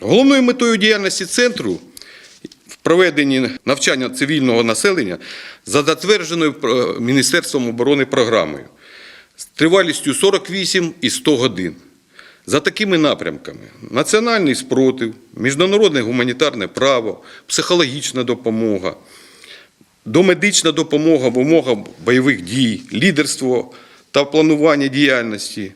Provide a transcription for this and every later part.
Головною метою діяльності центру в проведенні навчання цивільного населення за затвердженою е, Міністерством оборони програмою з тривалістю 48 і 100 годин. За такими напрямками: національний спротив, міжнародне гуманітарне право, психологічна допомога, домедична допомога в умовах бойових дій, лідерство та планування діяльності,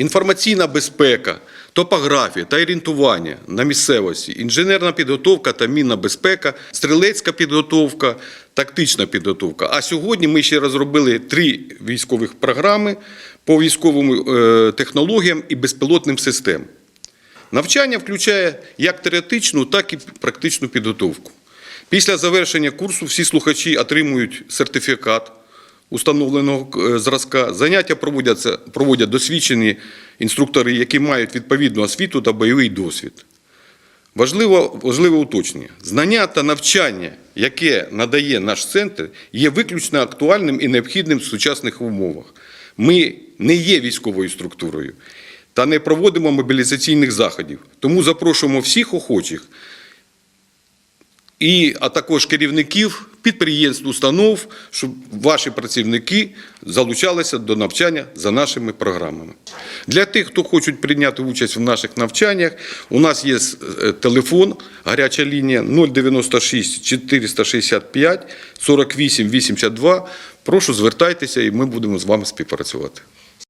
інформаційна безпека, топографія та орієнтування на місцевості, інженерна підготовка та мінна безпека, стрілецька підготовка, тактична підготовка. А сьогодні ми ще розробили три військових програми по військовим е, технологіям і безпілотним системам. Навчання включає як теоретичну, так і практичну підготовку. Після завершення курсу всі слухачі отримують сертифікат установленого е, зразка. Заняття проводяться, проводять досвідчені інструктори, які мають відповідну освіту та бойовий досвід. Важливо, важливе уточнення. Знання та навчання, яке надає наш центр, є виключно актуальним і необхідним в сучасних умовах. Ми не є військовою структурою та не проводимо мобілізаційних заходів. Тому запрошуємо всіх охочих, і, а також керівників підприємств, установ, щоб ваші працівники залучалися до навчання за нашими програмами. Для тих, хто хочуть прийняти участь в наших навчаннях, у нас є е, телефон, гаряча лінія 096 465 48 82. Прошу звертайтеся, і ми будемо з вами співпрацювати.